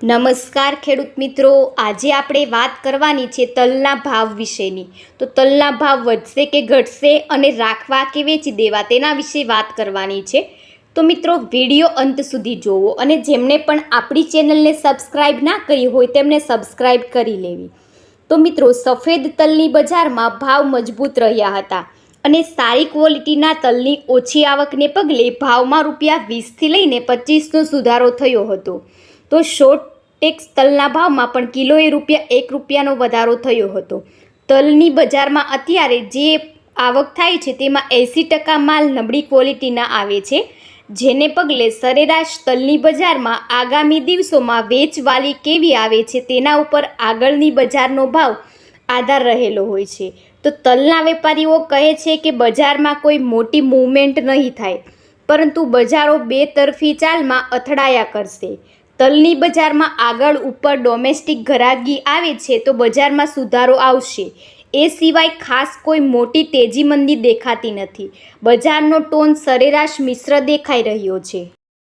નમસ્કાર ખેડૂત મિત્રો. આજે આપણે વાત કરવાની છે તલના ભાવ વિશેની. તો તલના ભાવ વધશે કે ઘટશે અને રાખવા કે વેચી દેવા તેના વિશે વાત કરવાની છે. તો મિત્રો, વીડિયો અંત સુધી જોવો અને જેમણે પણ આપણી ચેનલને સબસ્ક્રાઈબ ના કરી હોય તેમને સબસ્ક્રાઈબ કરી લેવી. તો મિત્રો, સફેદ તલની બજારમાં ભાવ મજબૂત રહ્યા હતા અને સારી ક્વોલિટીના તલની ઓછી આવકને પગલે ભાવમાં રૂપિયા વીસથી લઈને પચીસનો સુધારો થયો હતો. તો શોર્ટ તલના ભાવમાં પણ કિલોએ રૂપિયા એક રૂપિયાનો વધારો થયો હતો. તલની બજારમાં અત્યારે જે આવક થાય છે તેમાં એંસી ટકા માલ નબળી ક્વોલિટીના આવે છે, જેને પગલે સરેરાશ તલની બજારમાં આગામી દિવસોમાં વેચવાલી કેવી આવે છે તેના ઉપર આગળની બજારનો ભાવ આધાર રહેલો હોય છે. તો તલના વેપારીઓ કહે છે કે બજારમાં કોઈ મોટી મૂવમેન્ટ નહીં થાય, પરંતુ બજારો બેતરફી ચાલમાં અથડાયા કરશે. તલની બજારમાં આગળ ઉપર ડોમેસ્ટિક ઘરાગી આવે છે તો બજારમાં સુધારો આવશે. એ સિવાય ખાસ કોઈ મોટી તેજી મંદી દેખાતી નથી. બજારનો ટોન સરેરાશ મિશ્ર દેખાઈ રહ્યો છે.